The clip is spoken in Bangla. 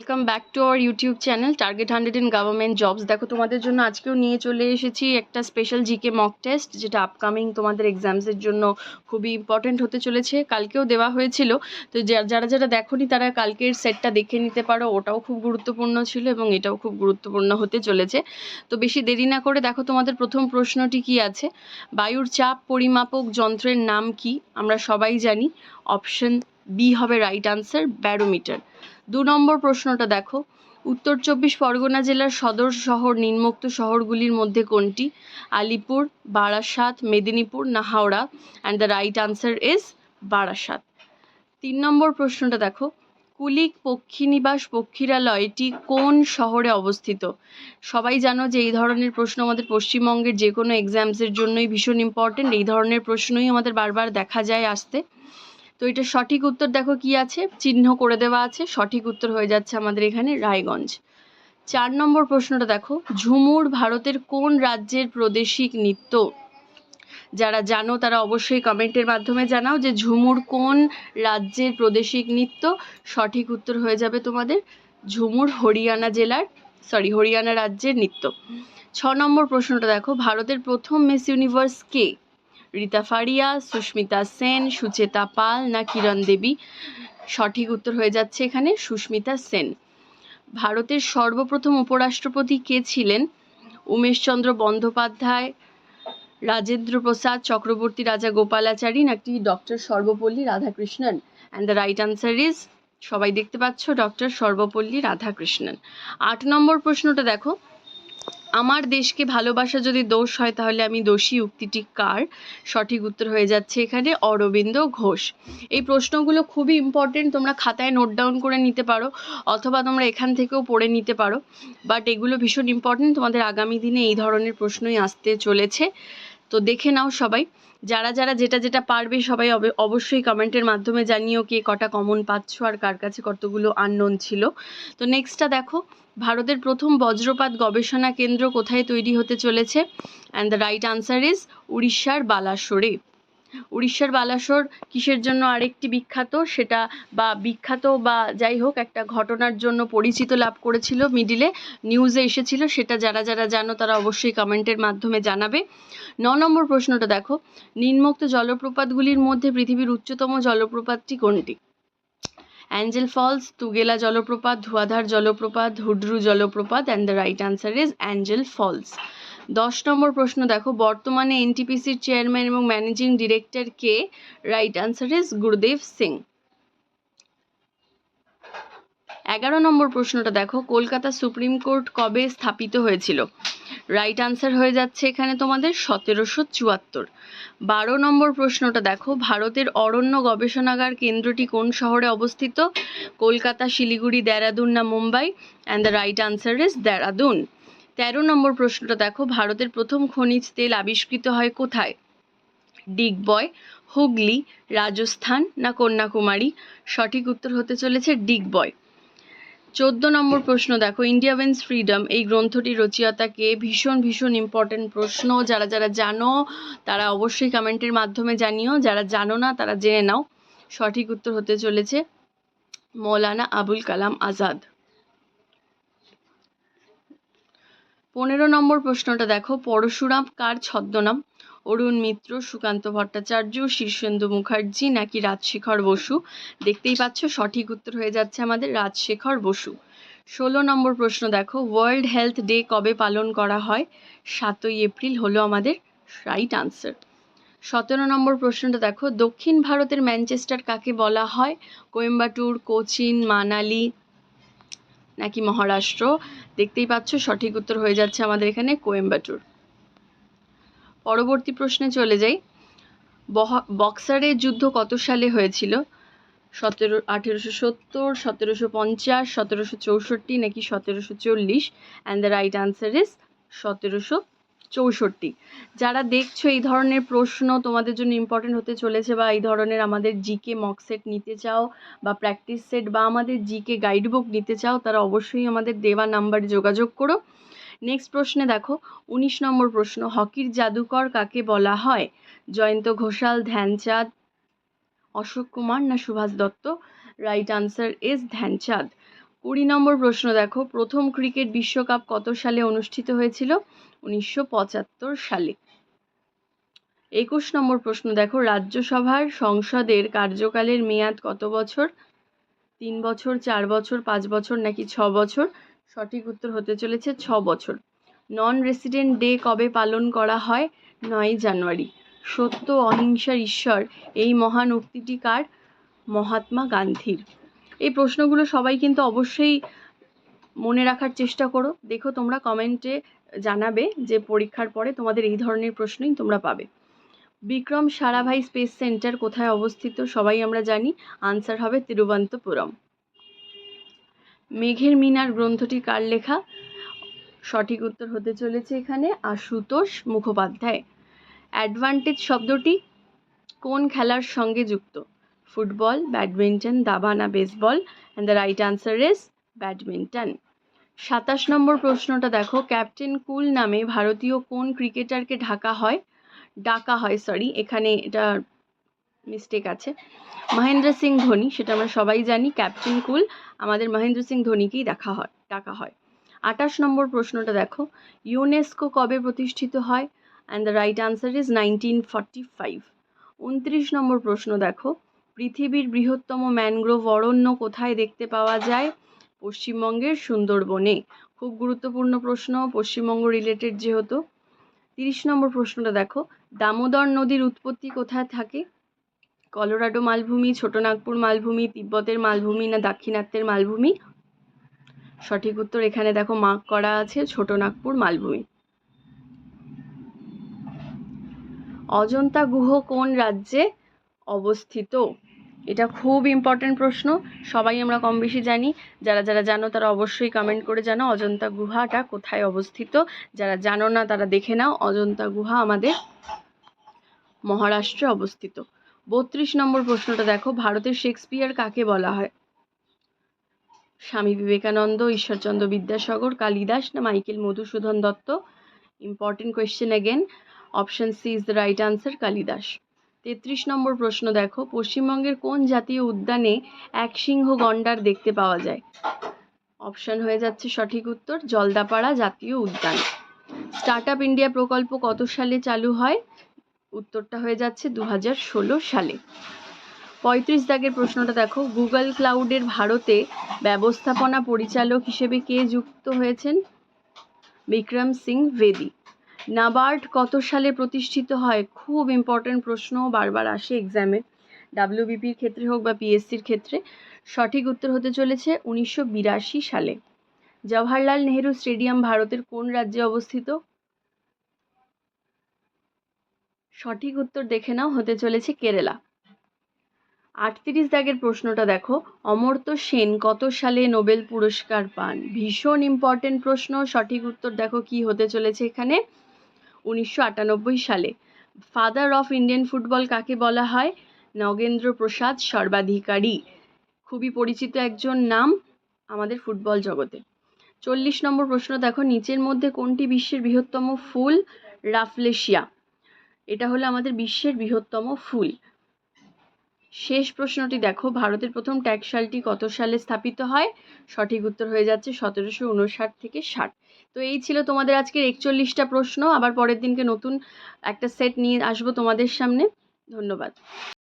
Welcome back to our YouTube channel target hundred in government jobs দেখো, তোমাদের জন্য আজকেও নিয়ে চলে এসেছি একটা স্পেশাল জিকে মক টেস্ট যেটা আপকামিং তোমাদের এক্সামসের জন্য খুবই ইম্পর্টেন্ট হতে চলেছে। কালকেও দেওয়া হয়েছিল। তো যারা যারা দেখোনি, তারা কালকের সেটটা দেখে নিতে পারো। ওটাও খুব গুরুত্বপূর্ণ ছিল এবং এটাও খুব গুরুত্বপূর্ণ হতে চলেছে। তো বেশি দেরি না করে দেখো, তোমাদের প্রথম প্রশ্নটি কি আছে? বায়ুর চাপ পরিমাপক যন্ত্রের নাম কি? আমরা সবাই জানি। অপশন বি হবে রাইট আনসার ব্যারোমিটার দু নম্বর প্রশ্নটা দেখো। উত্তর চব্বিশ পরগনা জেলার সদর শহর নিম্নোক্ত শহরগুলির মধ্যে কোনটি? আলিপুর, বারাসাত, মেদিনীপুর না Howrah? And the right answer is Barasat. তিন নম্বর প্রশ্নটা দেখো। কুলিক পক্ষীনিবাস পক্ষীরালয়টি কোন শহরে অবস্থিত? সবাই জানো যে এই ধরনের প্রশ্ন আমাদের পশ্চিমবঙ্গের যে কোনো এক্সামসের জন্যই ভীষণ ইম্পর্টেন্ট এই ধরনের প্রশ্নই আমাদের বারবার দেখা যায় আসতে। তো এটা সঠিক উত্তর দেখো কি আছে? চিহ্ন করে দেওয়া আছে, সঠিক উত্তর হয়ে যাচ্ছে আমাদের এখানে রায়গঞ্জ। চার নম্বর প্রশ্নটা দেখো, ঝুমুর ভারতের কোন রাজ্যের প্রাদেশিক নৃত্য? যারা জানো তারা অবশ্যই কমেন্টের মাধ্যমে জানাও যে ঝুমুর কোন রাজ্যের প্রাদেশিক নৃত্য? সঠিক উত্তর হয়ে যাবে তোমাদের ঝুমুর হরিয়ানা জেলার সরি হরিয়ানা রাজ্যের নৃত্য। ছ নম্বর প্রশ্নটা দেখো, ভারতের প্রথম মিস ইউনিভার্স কে? রীতা ফারিয়া, সুস্মিতা সেন, সুচেতা পাল, না কিরণ দেবী। সঠিক উত্তর হয়ে যাচ্ছে এখানে সুস্মিতা সেন। ভারতের সর্বপ্রথম উপরাষ্ট্রপতি কে ছিলেন? উমেশচন্দ্র বন্দ্যোপাধ্যায়, রাজেন্দ্র প্রসাদ চক্রবর্তী, রাজা গোপালাচারী, নাকি doctor Sarvepalli Radhakrishnan? And the right answer is সবাই দেখতে পাচ্ছ, ডক্টর সর্বপল্লী রাধাকৃষ্ণন। আট নম্বর প্রশ্নটা দেখো। আমার দেশকে ভালোবাসা যদি দোষ হয়, তাহলে আমি দোষী উক্তিটি কার? সঠিক উত্তর হয়ে যাচ্ছে এখানে অরবিন্দ ঘোষ। এই প্রশ্নগুলো খুবই ইম্পর্টেন্ট তোমরা খাতায় নোট ডাউন করে নিতে পারো, অথবা তোমরা এখান থেকেও পড়ে নিতে পারো। বাট এগুলো ভীষণ ইম্পর্টেন্ট তোমাদের আগামী দিনে এই ধরনের প্রশ্নই আসতে চলেছে। তো দেখে নাও সবাই। যারা যারা যেটা যেটা পারবে সবাই অব- অবশ্যই কমেন্টের মাধ্যমে জানিও কে কটা কমন পাচ্ছ আর কার কাছে কতগুলো আননোন ছিল। তো নেক্সটটা দেখো, ভারতের প্রথম বজ্রপাত গবেষণা কেন্দ্র কোথায় তৈরি হতে চলেছে? And the right answer is উড়িষ্যার বালাসোরে। উড়িষ্যার বালাসোর কিসের জন্য আরেকটি বিখ্যাত? সেটা বা বিখ্যাত বা যাই হোক, একটা ঘটনার জন্য পরিচিত লাভ করেছিল মিডিলে। নিউজে এসেছিল, সেটা যারা যারা জানো তারা অবশ্যই কমেন্টের মাধ্যমে জানাবে। ন নম্বর প্রশ্নটা দেখো, নিম্নোক্ত জলপ্রপাতগুলির মধ্যে পৃথিবীর উচ্চতম জলপ্রপাতটি কোনটি? অ্যাঞ্জেল ফলস, তুগেলা জলপ্রপাত, ধুয়াধার জলপ্রপাত, হুড্রু জলপ্রপাত and the right answer is Angel Falls. দশ নম্বর প্রশ্ন, দেখো, বর্তমানে এনটিপিসির চেয়ারম্যান এবং managing director K? Right answer is Gurudev Singh এগারো নম্বর প্রশ্নটা, দেখো, কলকাতা সুপ্রিম কোর্ট কবে স্থাপিত হয়েছিল? রাইট আনসার হয়ে যাচ্ছে এখানে তোমাদের সতেরোশো চুয়াত্তর। বারো নম্বর প্রশ্নটা, দেখো, ভারতের অরণ্য গবেষণাগার কেন্দ্রটি কোন শহরে অবস্থিত? কলকাতা, শিলিগুড়ি, দেরাদুন না Mumbai? And the right answer is Dehradun তেরো নম্বর প্রশ্নটা দেখো, ভারতের প্রথম খনিজ তেল আবিষ্কৃত হয় কোথায়? ডিগবয়, হুগলি, রাজস্থান না কন্যাকুমারী? সঠিক উত্তর হতে চলেছে ডিগবয়। চোদ্দ নম্বর প্রশ্ন দেখো ইন্ডিয়া উইন্স ফ্রিডম এই গ্রন্থটির রচয়িতাকে ভীষণ ভীষণ ইম্পর্ট্যান্ট প্রশ্ন। যারা যারা জানো, তারা অবশ্যই কমেন্টের মাধ্যমে জানিও। যারা জানো না, তারা জেনে নাও। সঠিক উত্তর হতে চলেছে মৌলানা আবুল কালাম আজাদ। পনেরো নম্বর প্রশ্নটা দেখো। পরশুরাম, কার ছদ্মনাম? অরুণ মিত্র, সুকান্ত ভট্টাচার্য, শীর্ষেন্দু মুখার্জি নাকি রাজশেখর বসু? দেখতেই পাচ্ছ, সঠিক উত্তর হয়ে যাচ্ছে আমাদের রাজশেখর বসু। ষোলো নম্বর প্রশ্ন দেখো ওয়ার্ল্ড হেলথ ডে কবে পালন করা হয়? সাতই এপ্রিল হলো আমাদের রাইট আনসার সতেরো নম্বর প্রশ্নটা দেখো, দক্ষিণ ভারতের ম্যানচেস্টার কাকে বলা হয়? কোয়েম্বাটুর, কোচিন, মানালি নাকি মহারাষ্ট্র? দেখতেই পাচ্ছ, সঠিক উত্তর হয়ে যাচ্ছে আমাদের এখানে কোয়েম্বাটুর। পরবর্তী প্রশ্নে চলে যাই। বক্সারের যুদ্ধ কত সালে হয়েছিল? সতেরো, আঠেরোশো সত্তর, সতেরোশো পঞ্চাশ, সতেরোশো চৌষট্টি নাকি সতেরোশো চল্লিশ? And the right answer is সতেরোশো চৌষট্টি। যারা দেখছ এই ধরনের প্রশ্ন তোমাদের জন্য ইম্পর্টেন্ট হতে চলেছে বা এই ধরনের আমাদের জিকে মক সেট নিতে চাও বা প্র্যাকটিস সেট বা আমাদের জিকে গাইড বুক নিতে চাও, তারা অবশ্যই আমাদের দেওয়া নাম্বারে যোগাযোগ করো। নেক্সট প্রশ্নে দেখো, উনিশ নম্বর প্রশ্ন, হকির জাদুকর কাকে বলা হয়? জয়ন্ত ঘোষাল, ধ্যানচাঁদ, অশোক কুমার না Subhash Dutta? Right answer is Dhyanchand. কুড়ি নম্বর প্রশ্ন দেখো, প্রথম ক্রিকেট বিশ্বকাপ কত সালে অনুষ্ঠিত হয়েছিল? উনিশশো পঁচাত্তর সালে। একুশ নম্বর প্রশ্ন দেখো, রাজ্যসভার সংসদের কার্যকালের মেয়াদ কত বছর? তিন বছর, চার বছর, পাঁচ বছর, নাকি ছ বছর? সঠিক উত্তর হতে চলেছে ছ বছর। নন রেসিডেন্ট ডে কবে পালন করা হয়? নয় জানুয়ারি। সত্য অহিংসার ঈশ্বর, এই মহান উক্তিটি কার? মহাত্মা গান্ধীর। এই প্রশ্নগুলো সবাই কিন্তু অবশ্যই মনে রাখার চেষ্টা করো। দেখো তোমরা কমেন্টে জানাবে যে পরীক্ষার পরে তোমাদের এই ধরনের প্রশ্নই তোমরা পাবে। বিক্রম সারাভাই স্পেস সেন্টার কোথায় অবস্থিত সবাই আমরা জানি। আনসার হবে তিরুবন্তপুরম মেঘের মিনার গ্রন্থটি কার লেখা? সঠিক উত্তর হতে চলেছে এখানে আশুতোষ মুখোপাধ্যায়। অ্যাডভান্টেজ শব্দটি কোন খেলার সঙ্গে যুক্ত? ফুটবল, ব্যাডমিন্টন দাবা না baseball and the right answer is badminton সাতাশ নম্বর প্রশ্নটা দেখো, ক্যাপ্টেন কুল নামে ভারতীয় কোন ক্রিকেটারকে ঢাকা হয়? ডাকা হয় সরি এখানে এটা মিস্টেক আছে। মহেন্দ্র সিং ধোনি, সেটা আমরা সবাই জানি, ক্যাপ্টেন কুল, আমাদের মহেন্দ্র সিং ধোনিকেই দেখা হয়, ডাকা হয়। আঠাশ নম্বর প্রশ্নটা দেখো ইউনেস্কো কবে প্রতিষ্ঠিত হয়? And the right answer is nineteen forty five উনত্রিশ নম্বর প্রশ্ন দেখো পৃথিবীর বৃহত্তম ম্যানগ্রোভ অরণ্য কোথায় দেখতে পাওয়া যায়? পশ্চিমবঙ্গের সুন্দরবনে। খুব গুরুত্বপূর্ণ প্রশ্ন, পশ্চিমবঙ্গ রিলেটেড যেহেতু। তিরিশ নম্বর প্রশ্নটা দেখো, দামোদর নদীর উৎপত্তি কোথায় থাকে? কলোরাডো মালভূমি, ছোটনাগপুর মালভূমি, তিব্বতের মালভূমি না দাক্ষিণাত্যের মালভূমি? সঠিক উত্তর এখানে দেখো, মার্ক করা আছে, ছোটনাগপুর মালভূমি। অজন্তা গুহ কোন রাজ্যে অবস্থিত? এটা খুব ইম্পর্ট্যান্ট প্রশ্ন। সবাই আমরা কম বেশি জানি। যারা যারা জানো তারা অবশ্যই কমেন্ট করে জানো, অজন্তা গুহাটা কোথায় অবস্থিত? যারা জানো না তারা দেখে নাও, অজন্তা গুহা আমাদের মহারাষ্ট্রে অবস্থিত। বত্রিশ নম্বর প্রশ্নটা দেখো, ভারতের শেক্সপিয়ার কাকে বলা হয়? স্বামী বিবেকানন্দ, ঈশ্বরচন্দ্র বিদ্যাসাগর, কালিদাস না Michael Madhusudan Dutta? Important question again option C is the right answer Kalidas. তেত্রিশ নম্বর প্রশ্ন দেখো, পশ্চিমবঙ্গের কোন জাতীয় উদ্যানে এক সিংহ গন্ডার দেখতে পাওয়া যায়? অপশন হয়ে যাচ্ছে সঠিক উত্তর, জলদাপাড়া জাতীয় উদ্যান। স্টার্ট আপ ইন্ডিয়া প্রকল্প কত সালে চালু হয়? উত্তরটা হয়ে যাচ্ছে দু হাজার ষোলো সালে। পঁয়ত্রিশ দাগের প্রশ্নটা দেখো, গুগল ক্লাউডের ভারতে ব্যবস্থাপনা পরিচালক হিসেবে কে যুক্ত হয়েছেন? বিক্রম সিং বেদি নাবার্ড কত সালে প্রতিষ্ঠিত হয়? খুব ইম্পর্টেন্ট প্রশ্ন বারবার আসে এক্সামে ডাব্লিউবিপির ক্ষেত্রে হোক বা পিএসসির ক্ষেত্রে। সঠিক উত্তর হতে চলেছে উনিশশো বিরাশি সালে। জওহরলাল নেহেরু স্টেডিয়াম ভারতের কোন রাজ্যে অবস্থিত? সঠিক উত্তর দেখে নাও, হতে চলেছে কেরালা। আটত্রিশ দাগের প্রশ্নটা দেখো। অমর্ত্য সেন কত সালে নোবেল পুরস্কার পান? ভীষণ ইম্পর্টেন্ট প্রশ্ন। সঠিক উত্তর দেখো কি হতে চলেছে এখানে। উনিশশো আটানব্বই সালে। ফাদার অফ ইন্ডিয়ান ফুটবল কাকে বলা হয়? নগেন্দ্র প্রসাদ সর্বাধিকারী। খুবই পরিচিত একজন নাম আমাদের ফুটবল জগতে। চল্লিশ নম্বর প্রশ্ন দেখো, নিচের মধ্যে কোনটি বিশ্বের বৃহত্তম ফুল? রাফলেশিয়া। এটা হলো আমাদের বিশ্বের বৃহত্তম ফুল। শেষ প্রশ্নটি দেখো, ভারতের প্রথম ট্যাক্সালটি কত সালে স্থাপিত হয়? সঠিক উত্তর হয়ে যাচ্ছে সতেরোশো উনষাট থেকে ষাট। তো এই ছিল তোমাদের আজকের একচল্লিশটা প্রশ্ন, আবার পরের দিনকে নতুন একটা সেট নিয়ে আসব তোমাদের সামনে। ধন্যবাদ।